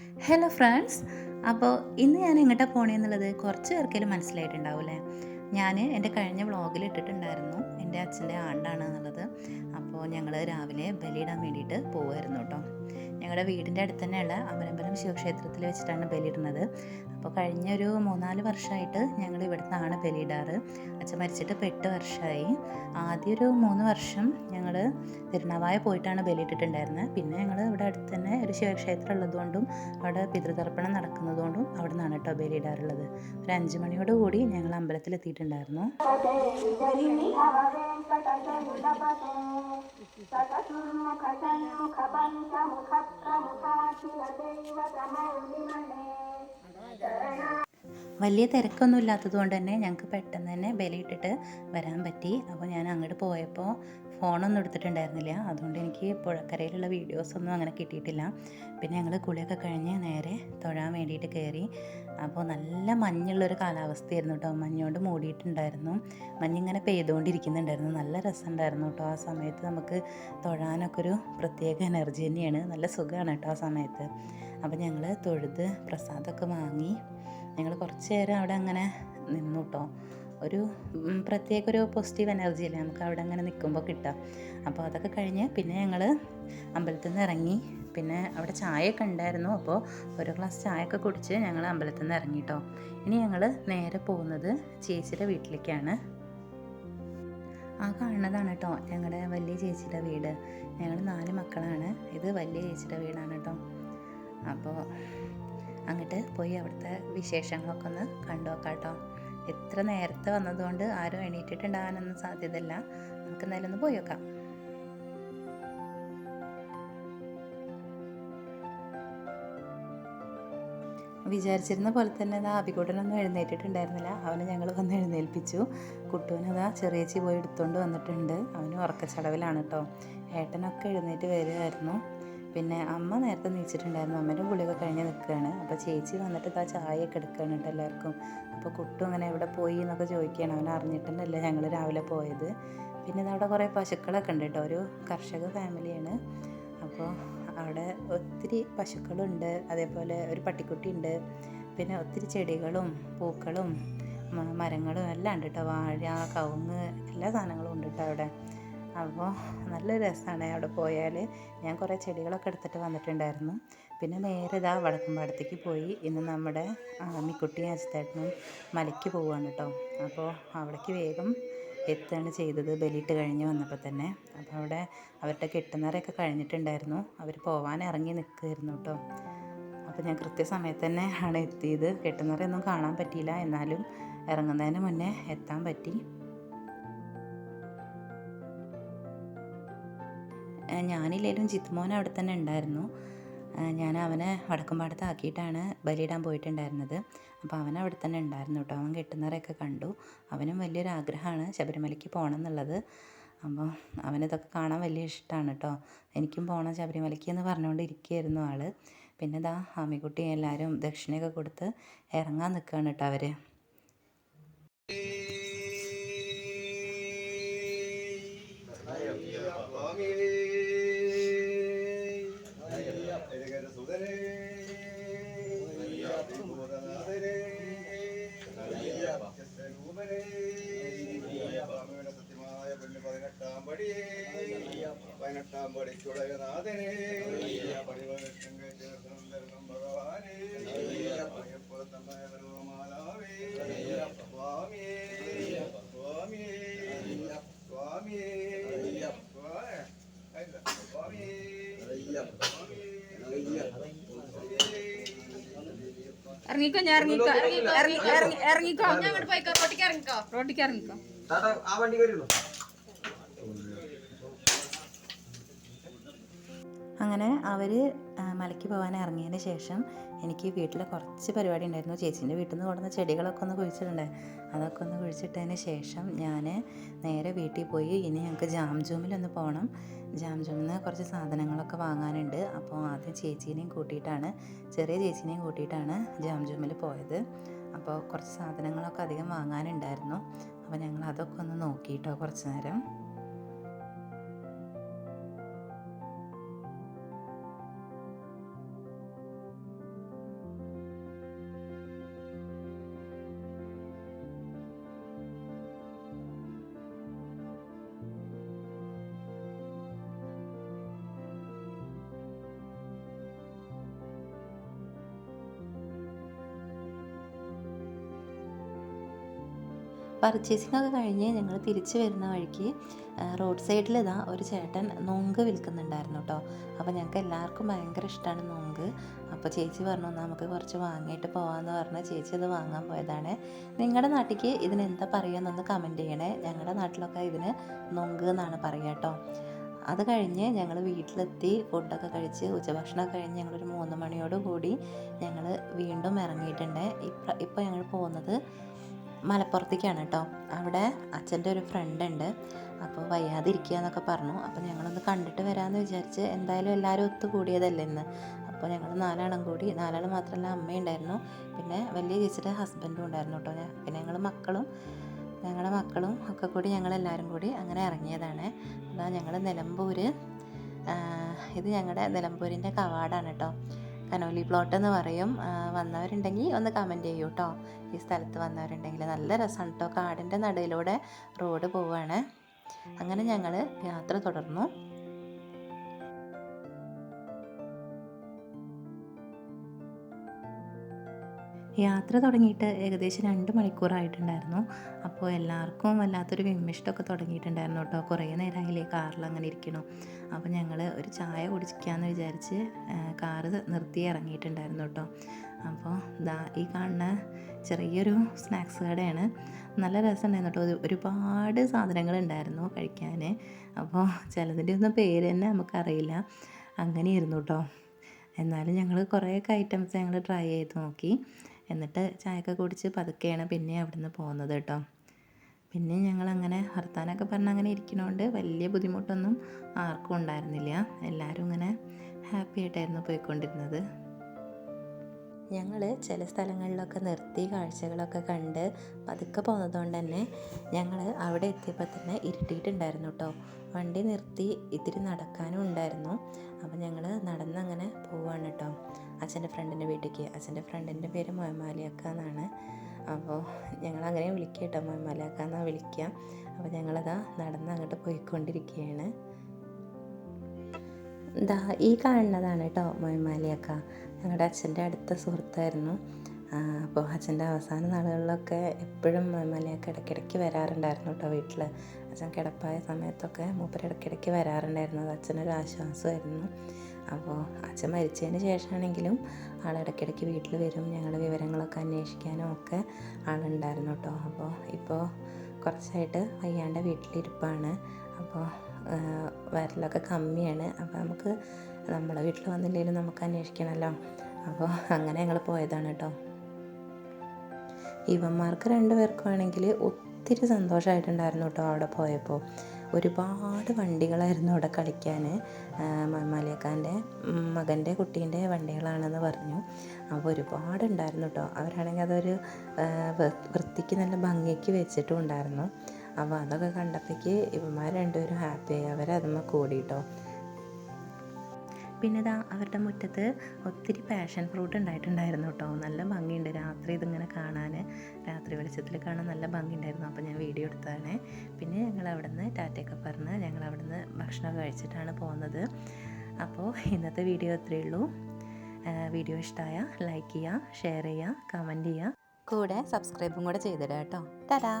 Hello friends അപ്പോൾ ഇന്ന് ഞാൻ എങ്ങോട്ടാണ് പോണേന്നുള്ളത് കുറച്ച് പേർക്കെങ്കിലും മനസ്സിലായിട്ടുണ്ടാവില്ലേ? ഞാൻ എന്റെ കഴിഞ്ഞ വ്ളോഗിൽ ഇട്ടിട്ടുണ്ടായിരുന്നു. എന്റെ അച്ഛന്റെ ആണ്ടാണ് എന്നുള്ളത് അപ്പോൾ ഞങ്ങൾ രാവിലെ ബലിയിടാൻ വേണ്ടിയിട്ട് പോകുമായിരുന്നു കേട്ടോ. ഞങ്ങളുടെ വീടിന്റെ അടുത്ത് തന്നെയുള്ള അമരമ്പലം ശിവക്ഷേത്രത്തിൽ വെച്ചിട്ടാണ് ബലിയിടുന്നത്. അപ്പോൾ കഴിഞ്ഞ ഒരു മൂന്നാൽ വർഷമായിട്ട് ഞങ്ങൾ ഇവിടുന്നാണ് ബലിയിടാറ്. അച്ഛൻ മരിച്ചിട്ട് എട്ട് വർഷമായി. ആദ്യം ഒരു മൂന്ന് വർഷം ഞങ്ങൾ തിരുനാവായ പോയിട്ടാണ് ബലിയിട്ടിട്ടുണ്ടായിരുന്നത് പിന്നെ ഞങ്ങൾ ഇവിടെ അടുത്ത് തന്നെ ഒരു ശിവക്ഷേത്രം ഉള്ളതുകൊണ്ടും അവിടെ പിതൃതർപ്പണം നടക്കുന്നതുകൊണ്ടും അവിടെ നിന്നാണ് കേട്ടോ ബലിയിടാറുള്ളത്. ഒരു അഞ്ച് മണിയോട് കൂടി ഞങ്ങൾ അമ്പലത്തിൽ എത്തിയിട്ടുണ്ടായിരുന്നു. വലിയ തിരക്കൊന്നും ഇല്ലാത്തത് കൊണ്ട് തന്നെ ഞങ്ങൾക്ക് പെട്ടെന്ന് തന്നെ ബലിയിട്ടിട്ട് വരാൻ പറ്റി. അപ്പോൾ ഞാൻ അങ്ങോട്ട് പോയപ്പോൾ ഫോണൊന്നും എടുത്തിട്ടുണ്ടായിരുന്നില്ല. അതുകൊണ്ട് എനിക്ക് പുഴക്കരയിലുള്ള വീഡിയോസൊന്നും അങ്ങനെ കിട്ടിയിട്ടില്ല. പിന്നെ ഞങ്ങൾ കുളിയൊക്കെ കഴിഞ്ഞ് നേരെ തൊഴാൻ വേണ്ടിയിട്ട് കയറി. അപ്പോൾ നല്ല മഞ്ഞുള്ളൊരു കാലാവസ്ഥയായിരുന്നു കേട്ടോ. മഞ്ഞുകൊണ്ട് മൂടിയിട്ടുണ്ടായിരുന്നു. മഞ്ഞിങ്ങനെ പെയ്തുകൊണ്ടിരിക്കുന്നുണ്ടായിരുന്നു. നല്ല രസമുണ്ടായിരുന്നു കേട്ടോ ആ സമയത്ത് നമുക്ക് തൊഴാനൊക്കെ ഒരു പ്രത്യേക എനർജി തന്നെയാണ്. നല്ല സുഖമാണ് കേട്ടോ ആ സമയത്ത്. അപ്പോൾ ഞങ്ങൾ തൊഴുത് പ്രസാദമൊക്കെ വാങ്ങി ഞങ്ങൾ കുറച്ച് നേരം അവിടെ അങ്ങനെ നിന്നു കേട്ടോ. ഒരു പ്രത്യേക ഒരു പോസിറ്റീവ് എനർജി അല്ലേ? നമുക്ക് അവിടെ അങ്ങനെ നിൽക്കുമ്പോൾ കിട്ടുക. അപ്പോൾ അതൊക്കെ കഴിഞ്ഞ് പിന്നെ ഞങ്ങൾ അമ്പലത്തിൽ നിന്ന് ഇറങ്ങി പിന്നെ അവിടെ ചായയൊക്കെ ഉണ്ടായിരുന്നു. അപ്പോൾ ഒരു ഗ്ലാസ് ചായയൊക്കെ കുടിച്ച് ഞങ്ങൾ അമ്പലത്തിൽ നിന്ന് ഇറങ്ങി കേട്ടോ ഇനി ഞങ്ങൾ നേരെ പോകുന്നത് ചേച്ചിയുടെ വീട്ടിലേക്കാണ്. ആ കാണുന്നതാണ് കേട്ടോ ഞങ്ങളുടെ വലിയ ചേച്ചിയുടെ വീട്. ഞങ്ങൾ നാല് മക്കളാണ്. ഇത് വലിയ ചേച്ചിയുടെ വീടാണ് കേട്ടോ അപ്പോൾ അങ്ങോട്ട് പോയി അവിടുത്തെ വിശേഷങ്ങളൊക്കെ ഒന്ന് കണ്ടു നോക്കാം കേട്ടോ എത്ര നേരത്തെ വന്നതുകൊണ്ട് ആരും എണീറ്റിട്ടുണ്ടാകാനൊന്നും സാധ്യതയില്ല. നമുക്ക് എന്തായാലും ഒന്ന് പോയി നോക്കാം. വിചാരിച്ചിരുന്ന പോലെ തന്നെ അതാ അബികൂട്ടനൊന്നും എഴുന്നേറ്റിട്ടുണ്ടായിരുന്നില്ല. അവനെ ഞങ്ങൾ വന്ന് എഴുന്നേൽപ്പിച്ചു. കുട്ടുവിനതാ ചെറിയച്ചി പോയി എടുത്തുകൊണ്ട് വന്നിട്ടുണ്ട്. അവന് ഉറക്കച്ചടവിലാണ് കേട്ടോ ഏട്ടനൊക്കെ എഴുന്നേറ്റ് വരികയായിരുന്നു പിന്നെ അമ്മ നേരത്തെ നീച്ചിട്ടുണ്ടായിരുന്നു. അമ്മേന്റെ ഗുളിക കഴിഞ്ഞ് നിൽക്കുകയാണ് അപ്പോൾ ചേച്ചി വന്നിട്ട് ഇതാ ചായയൊക്കെ എടുക്കുകയാണ് കേട്ടോ എല്ലാവർക്കും. അപ്പോൾ കുട്ടു അങ്ങനെ എവിടെ പോയി എന്നൊക്കെ ചോദിക്കുകയാണ്. അവൻ അറിഞ്ഞിട്ടുണ്ടല്ലേ ഞങ്ങൾ രാവിലെ പോയത്. പിന്നെ അവിടെ കുറേ പശുക്കളൊക്കെ ഉണ്ട് കേട്ടോ ഒരു കർഷക ഫാമിലിയാണ് അപ്പോൾ അവിടെ ഒത്തിരി പശുക്കളുണ്ട്. അതേപോലെ ഒരു പട്ടിക്കുട്ടി ഉണ്ട് പിന്നെ ഒത്തിരി ചെടികളും പൂക്കളും മരങ്ങളും എല്ലാം ഉണ്ട് കേട്ടോ വാഴ കവുങ്ങ് എല്ലാ സാധനങ്ങളും ഉണ്ട് കേട്ടോ അവിടെ. അപ്പോൾ നല്ല രസമാണ് അവിടെ പോയാൽ ഞാൻ കുറേ ചെടികളൊക്കെ എടുത്തിട്ട് വന്നിട്ടുണ്ടായിരുന്നു. പിന്നെ നേരെ ഇതാ വടക്കുംപാടത്തേക്ക് പോയി. ഇന്ന് നമ്മുടെ അമ്മിക്കുട്ടിയും അജിത്തേട്ടനും മലയ്ക്ക് പോവുകയാണ് കേട്ടോ അപ്പോൾ അവിടേക്ക് വേഗം എത്തുകയാണ് ചെയ്തത്? ബലിയിട്ട് കഴിഞ്ഞ് വന്നപ്പോൾ തന്നെ. അപ്പോൾ അവിടെ അവരുടെ കെട്ടുന്നറയൊക്കെ കഴിഞ്ഞിട്ടുണ്ടായിരുന്നു. അവർ പോവാൻ ഇറങ്ങി നിൽക്കുമായിരുന്നു കേട്ടോ. അപ്പോൾ ഞാൻ കൃത്യസമയത്ത് തന്നെ ആണ് എത്തിയത്. കെട്ടുന്നറയൊന്നും കാണാൻ പറ്റിയില്ല. എന്നാലും ഇറങ്ങുന്നതിന് മുന്നേ എത്താൻ പറ്റി. ഞാനില്ലേലും ജിത്മോൻ അവിടെ തന്നെ ഉണ്ടായിരുന്നു. ഞാൻ അവനെ വടക്കുംപാടത്ത് ആക്കിയിട്ടാണ് ബലിയിടാൻ പോയിട്ടുണ്ടായിരുന്നത്. അപ്പോൾ അവൻ അവിടെ തന്നെ ഉണ്ടായിരുന്നു കേട്ടോ അവൻ കെട്ടുന്നവരെയൊക്കെ കണ്ടു. അവനും വലിയൊരു ആഗ്രഹമാണ് ശബരിമലയ്ക്ക് പോകണം എന്നുള്ളത്. അപ്പോൾ അവനിതൊക്കെ കാണാൻ വലിയ ഇഷ്ടമാണ് കേട്ടോ എനിക്കും പോകണം ശബരിമലയ്ക്ക് എന്ന് പറഞ്ഞുകൊണ്ട് ഇരിക്കുകയായിരുന്നു ആൾ പിന്നെ ഇതാ ആമിക്കുട്ടി എല്ലാവരും ദക്ഷിണയൊക്കെ കൊടുത്ത് ഇറങ്ങാൻ നിൽക്കുകയാണ് കേട്ടോ അവർ പതിനെട്ടാം ഇറങ്ങിക്കോ ഞാൻ ഇറങ്ങിക്കോ ഇറങ്ങിക്കോ ഇറങ്ങി ഇറങ്ങി ഇറങ്ങിക്കോ. ഞാൻ അങ്ങോട്ട് പോയിക്കോ റോട്ടിക്ക് ഇറങ്ങിക്കോ. റോട്ടിക്ക് ഇറങ്ങിക്കോ. ആ വണ്ടി അങ്ങനെ അവർ മലയ്ക്ക് പോകാൻ ഇറങ്ങിയതിന് ശേഷം എനിക്ക് വീട്ടിൽ കുറച്ച് പരിപാടി ഉണ്ടായിരുന്നു. ചേച്ചീന്റെ വീട്ടിൽ നിന്ന് കൊണ്ടുവന്ന ചെടികളൊക്കെ ഒന്ന് കുഴിച്ചിട്ടുണ്ട്. അതൊക്കെ ഒന്ന് കുഴിച്ചിട്ടതിന് ശേഷം ഞാൻ നേരെ വീട്ടിൽ പോയി ഇനി ഞങ്ങൾക്ക് ജാം ജൂമിലൊന്ന് പോകണം ജാം ജൂമിൽ നിന്ന് കുറച്ച് സാധനങ്ങളൊക്കെ വാങ്ങാനുണ്ട്. അപ്പോൾ ആദ്യം ചേച്ചീനെയും കൂട്ടിയിട്ടാണ് ചെറിയ ചേച്ചീനെയും കൂട്ടിയിട്ടാണ് ജാം ജൂമിൽ പോയത്. അപ്പോൾ കുറച്ച് സാധനങ്ങളൊക്കെ അധികം വാങ്ങാനുണ്ടായിരുന്നു. അപ്പോൾ ഞങ്ങൾ അതൊക്കെ ഒന്ന് നോക്കിയിട്ടോ കുറച്ച് നേരം. പർച്ചേസിംഗ് ഒക്കെ കഴിഞ്ഞ് ഞങ്ങൾ തിരിച്ചു വരുന്ന വഴിക്ക് റോഡ് സൈഡിൽ ഇതാ ഒരു ചേട്ടൻ നൊങ്ക് വിൽക്കുന്നുണ്ടായിരുന്നു കേട്ടോ അപ്പോൾ ഞങ്ങൾക്ക് എല്ലാവർക്കും ഭയങ്കര ഇഷ്ടമാണ് നൊങ്ക്. അപ്പോൾ ചേച്ചി പറഞ്ഞു "എന്നാ നമുക്ക് കുറച്ച് വാങ്ങിയിട്ട് പോകാമെന്ന് പറഞ്ഞ് ചേച്ചി അത് വാങ്ങാൻ പോയതാണ്. നിങ്ങളുടെ നാട്ടിലേക്ക് ഇതിന് എന്താ പറയുമെന്നൊന്ന് കമന്റ് ചെയ്യണേ. ഞങ്ങളുടെ നാട്ടിലൊക്കെ ഇതിന് നൊങ്ക് എന്നാണ് പറയുക കേട്ടോ അത് കഴിഞ്ഞ് ഞങ്ങൾ വീട്ടിലെത്തി ഫുഡൊക്കെ കഴിച്ച് ഉച്ചഭക്ഷണമൊക്കെ കഴിഞ്ഞ് ഞങ്ങളൊരു മൂന്ന് മണിയോട് കൂടി ഞങ്ങൾ വീണ്ടും ഇറങ്ങിയിട്ടുണ്ട് ഇപ്പം ഇപ്പോൾ ഞങ്ങൾ പോകുന്നത് മലപ്പുറത്തേക്കാണ് കേട്ടോ. അവിടെ അച്ഛന്റെ ഒരു ഫ്രണ്ട് ഉണ്ട്. അപ്പോൾ വയ്യാതിരിക്കുക എന്നൊക്കെ പറഞ്ഞു. അപ്പോൾ ഞങ്ങളൊന്ന് കണ്ടിട്ട് വരാമെന്ന് വിചാരിച്ച് എന്തായാലും എല്ലാവരും ഒത്തുകൂടിയതല്ലേ ഇന്ന്. അപ്പോൾ ഞങ്ങൾ നാലാളും കൂടി നാലാൾ മാത്രമല്ല അമ്മയുണ്ടായിരുന്നു പിന്നെ വലിയ ചേച്ചിയുടെ ഹസ്ബൻഡും ഉണ്ടായിരുന്നു കേട്ടോ. പിന്നെ ഞങ്ങൾ മക്കളും ഞങ്ങളുടെ മക്കളും ഒക്കെ കൂടി ഞങ്ങളെല്ലാവരും കൂടി അങ്ങനെ ഇറങ്ങിയതാണ്. അതാ ഞങ്ങൾ നിലമ്പൂർ ഇത് ഞങ്ങളുടെ നിലമ്പൂരിന്റെ കവാടാണ് കേട്ടോ. കനോലി പ്ലോട്ട് എന്ന് പറയും വന്നവരുണ്ടെങ്കിൽ ഒന്ന് കമന്റ് ചെയ്യൂ കേട്ടോ ഈ സ്ഥലത്ത് വന്നവരുണ്ടെങ്കിൽ നല്ല രസമാണ് കേട്ടോ കാടിന്റെ നടുവിലൂടെ റോഡ് പോവുകയാണ് അങ്ങനെ ഞങ്ങൾ യാത്ര തുടർന്നു. യാത്ര തുടങ്ങിയിട്ട് ഏകദേശം രണ്ട് മണിക്കൂറായിട്ടുണ്ടായിരുന്നു. അപ്പോൾ എല്ലാവർക്കും വല്ലാത്തൊരു വിമ്മിഷ്ടമൊക്കെ തുടങ്ങിയിട്ടുണ്ടായിരുന്നു കേട്ടോ. കുറേ നേരമായില്ലേ കാറിൽ അങ്ങനെ ഇരിക്കണം. അപ്പോൾ ഞങ്ങൾ ഒരു ചായ കുടിക്കാമെന്ന് വിചാരിച്ച് കാറ് നിർത്തി ഇറങ്ങിയിട്ടുണ്ടായിരുന്നു കേട്ടോ. അപ്പോൾ ദാ ഈ കാണുന്ന ചെറിയൊരു സ്നാക്സ് കടയാണ്. നല്ല രസമുണ്ടായിരുന്നു കേട്ടോ. ഒരുപാട് സാധനങ്ങൾ ഉണ്ടായിരുന്നു കഴിക്കാൻ അപ്പോൾ ചിലതിന്റെ ഒന്നും പേര് തന്നെ നമുക്കറിയില്ല. അങ്ങനെയായിരുന്നു കേട്ടോ. എന്നാലും ഞങ്ങൾ കുറേയൊക്കെ ഐറ്റംസ് ഞങ്ങൾ ട്രൈ ചെയ്ത് നോക്കി. എന്നിട്ട് ചായയൊക്കെ കുടിച്ച് പതുക്കെയാണ് പിന്നെ അവിടുന്ന് പോകുന്നത് കേട്ടോ. പിന്നെ ഞങ്ങൾ അങ്ങനെ ഹർത്താനൊക്കെ പറഞ്ഞ് അങ്ങനെ ഇരിക്കണോണ്ട് വലിയ ബുദ്ധിമുട്ടൊന്നും ആർക്കും ഉണ്ടായിരുന്നില്ല. എല്ലാവരും ഇങ്ങനെ ഹാപ്പി ആയിട്ടായിരുന്നു പോയിക്കൊണ്ടിരുന്നത്. ഞങ്ങൾ ചില സ്ഥലങ്ങളിലൊക്കെ നിർത്തി കാഴ്ചകളൊക്കെ കണ്ട് പതുക്കെ പോകുന്നതുകൊണ്ട് തന്നെ ഞങ്ങൾ അവിടെ എത്തിയപ്പോൾ തന്നെ ഇരുട്ടിയിട്ടുണ്ടായിരുന്നു കേട്ടോ വണ്ടി നിർത്തി ഇത്തിരി നടക്കാനും ഉണ്ടായിരുന്നു. അപ്പോൾ ഞങ്ങൾ നടന്നങ്ങനെ പോവാണ് കേട്ടോ അച്ഛന്റെ ഫ്രണ്ടിന്റെ വീട്ടിലേക്ക്. അച്ഛന്റെ ഫ്രണ്ടിന്റെ പേര് മൊയമാലിയക്ക എന്നാണ് അപ്പോൾ ഞങ്ങൾ അങ്ങനെ വിളിക്കുക കേട്ടോ മൊയമാലിയക്ക എന്നാണ് വിളിക്കുക അപ്പോൾ ഞങ്ങളതാ നടന്ന് അങ്ങോട്ട് പോയിക്കൊണ്ടിരിക്കുകയാണ് ദാ ഈ കാണുന്നതാണ് കേട്ടോ മൊയമാലിയക്ക ഞങ്ങളുടെ അച്ഛന്റെ അടുത്ത സുഹൃത്തായിരുന്നു. അപ്പോൾ അച്ഛന്റെ അവസാന നാളുകളിലൊക്കെ എപ്പോഴും മൊയമാലിയൊക്കെ ഇടയ്ക്കിടയ്ക്ക് വരാറുണ്ടായിരുന്നു കേട്ടോ വീട്ടിൽ അച്ഛൻ കിടപ്പായ സമയത്തൊക്കെ മൂപ്പര് ഇടയ്ക്കിടയ്ക്ക് വരാറുണ്ടായിരുന്നു. അത് അച്ഛനൊരു ആശ്വാസമായിരുന്നു. അപ്പോൾ അച്ഛൻ മരിച്ചതിന് ശേഷമാണെങ്കിലും ആൾ ഇടയ്ക്കിടയ്ക്ക് വീട്ടിൽ വരും. ഞങ്ങളുടെ വിവരങ്ങളൊക്കെ അന്വേഷിക്കാനും ഒക്കെ ആളുണ്ടായിരുന്നു കേട്ടോ അപ്പോൾ ഇപ്പോൾ കുറച്ചായിട്ട് അയ്യാന്റെ വീട്ടിലിരിപ്പാണ്. അപ്പോൾ വരലൊക്കെ കമ്മിയാണ്. അപ്പോൾ നമുക്ക് നമ്മുടെ വീട്ടിൽ വന്നില്ലെങ്കിലും നമുക്ക് അന്വേഷിക്കണമല്ലോ അപ്പോൾ അങ്ങനെ ഞങ്ങൾ പോയതാണ് കേട്ടോ ഇവന്മാർക്ക് രണ്ടുപേർക്കും ആണെങ്കിൽ ഒത്തിരി സന്തോഷമായിട്ടുണ്ടായിരുന്നു കേട്ടോ അവിടെ പോയപ്പോൾ ഒരുപാട് വണ്ടികളായിരുന്നു അവിടെ കളിക്കാൻ മലയക്കാന്റെ മകന്റെ കുട്ടീന്റെ വണ്ടികളാണെന്ന് പറഞ്ഞു. അപ്പോൾ ഒരുപാട് ഉണ്ടായിരുന്നു കേട്ടോ അവരാണെങ്കിൽ അതൊരു വൃത്തിക്ക് നല്ല ഭംഗിക്ക് വെച്ചിട്ടും ഉണ്ടായിരുന്നു അപ്പോൾ അതൊക്കെ കണ്ടപ്പോഴേക്ക് ഇവന്മാർ രണ്ടുപേരും ഹാപ്പിയായി. അവരതുമ്മ കൂടി കൂടിയിട്ടോ പിന്നെ ഇതാ അവരുടെ മുറ്റത്ത് ഒത്തിരി പാഷൻ ഫ്രൂട്ട് ഉണ്ടായിട്ടുണ്ടായിരുന്നു കേട്ടോ. നല്ല ഭംഗിയുണ്ട് രാത്രി ഇതിങ്ങനെ കാണാൻ രാത്രി വെളിച്ചത്തിൽ കാണാൻ നല്ല ഭംഗിയുണ്ടായിരുന്നു. അപ്പോൾ ഞാൻ വീഡിയോ എടുത്തതാണ്. പിന്നെ ഞങ്ങൾ അവിടെ നിന്ന് ടാറ്റയൊക്കെ പറഞ്ഞ് ഞങ്ങൾ അവിടെ നിന്ന് ഭക്ഷണമൊക്കെ കഴിച്ചിട്ടാണ് പോകുന്നത്. അപ്പോൾ ഇന്നത്തെ വീഡിയോ ഇത്രയേ ഉള്ളൂ. വീഡിയോ ഇഷ്ടമായ ലൈക്ക് ചെയ്യുക ഷെയർ ചെയ്യുക കമന്റ് ചെയ്യുക കൂടെ സബ്സ്ക്രൈബും കൂടെ ചെയ്തിടുക കേട്ടോ. ടാറ്റാ.